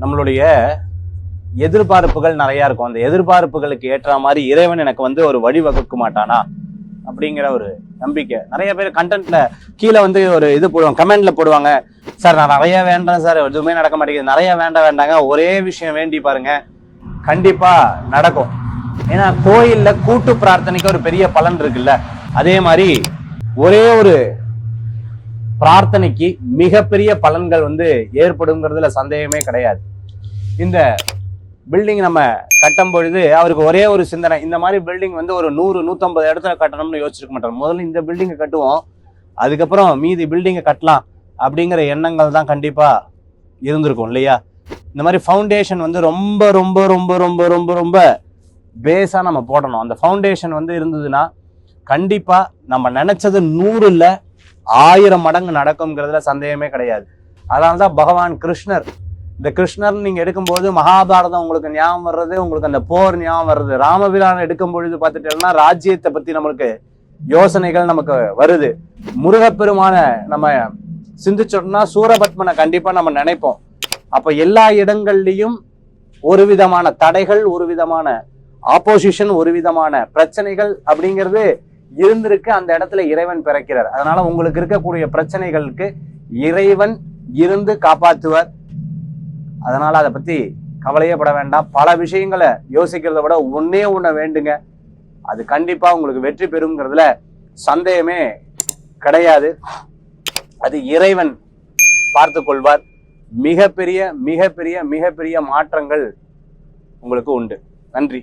நம்மளுடைய எதிர்பார்ப்புகள் நிறையா இருக்கும். அந்த எதிர்பார்ப்புகளுக்கு ஏற்ற மாதிரி இறைவன் எனக்கு வந்து ஒரு வழி வகுக்க மாட்டானா? அப்படிங்கிற ஒரு நம்பிக்கை. நிறைய பேர் கண்டென்ட்ல கீழே வந்து ஒரு இது போடுவாங்க கமெண்ட்ல போடுவாங்க. சார் நான் நிறைய வேண்டாம் சார். எதுவுமே நடக்க மாட்டேங்குது. நிறைய வேண்டாம் வேண்டாங்க. ஒரே விஷயம் வேண்டி பாருங்க. கண்டிப்பா நடக்கும். ஏன்னா கோயில்ல கூட்டு பிரார்த்தனைக்கு ஒரு பெரிய பலன் இருக்குல்ல. அதே மாதிரி ஒரே ஒரு பிரார்த்தனைக்கு மிகப்பெரிய பலன்கள் வந்து ஏற்படுங்கிறதுல சந்தேகமே கிடையாது. இந்த பில்டிங் நம்ம கட்டும் பொழுது அவருக்கு ஒரே ஒரு சிந்தனை இந்த மாதிரி பில்டிங் வந்து ஒரு நூறு நூற்றம்பது இடத்துல கட்டணும்னு யோசிச்சிருக்க மாட்டார். முதல்ல இந்த பில்டிங்கை கட்டுவோம் அதுக்கப்புறம் மீதி பில்டிங்கை கட்டலாம் அப்படிங்கிற எண்ணங்கள் தான் கண்டிப்பாக இருந்திருக்கும் இல்லையா? இந்த மாதிரி ஃபவுண்டேஷன் வந்து ரொம்ப ரொம்ப ரொம்ப ரொம்ப ரொம்ப ரொம்ப பேஸாக நம்ம போடணும். அந்த ஃபவுண்டேஷன் வந்து இருந்ததுன்னா கண்டிப்பாக நம்ம நினச்சது நூறு ஆயிரம் மடங்கு நடக்கும்ங்கிறதுல சந்தேகமே கிடையாது. அதனால தான் பகவான் கிருஷ்ணர். இந்த கிருஷ்ணர் நீங்கள் எடுக்கும்போது மகாபாரதம் உங்களுக்கு ஞாபகம் வர்றது உங்களுக்கு அந்த போர் ஞாபகம் வர்றது. ராமபிரான் எடுக்கும் பொழுது பார்த்துட்டோம்னா ராஜ்யத்தை பற்றி நம்மளுக்கு யோசனைகள் நமக்கு வருது. முருகப்பெருமான நம்ம சிந்திச்சோம்னா சூரபத்மனை கண்டிப்பாக நம்ம நினைப்போம். அப்போ எல்லா இடங்கள்லையும் ஒரு விதமான தடைகள் ஒரு விதமான ஆப்போசிஷன் ஒரு விதமான பிரச்சனைகள் அப்படிங்கிறது இருந்திருக்கு அந்த இடத்துல இறைவன் பிறக்கிறார். அதனால உங்களுக்கு இருக்கக்கூடிய பிரச்சனைகளுக்கு இறைவன் இருந்து காப்பாற்றுவார். அதனால அதை பத்தி கவலையே பட வேண்டாம். பல விஷயங்களை யோசிக்கிறத விட ஒன்னே ஒண்ண வேண்டுங்க. அது கண்டிப்பா உங்களுக்கு வெற்றி பெறுங்கிறதுல சந்தேகமே கிடையாது. அது இறைவன் பார்த்து கொள்வார். மிகப்பெரிய மிகப்பெரிய மிகப்பெரிய மாற்றங்கள் உங்களுக்கு உண்டு. நன்றி.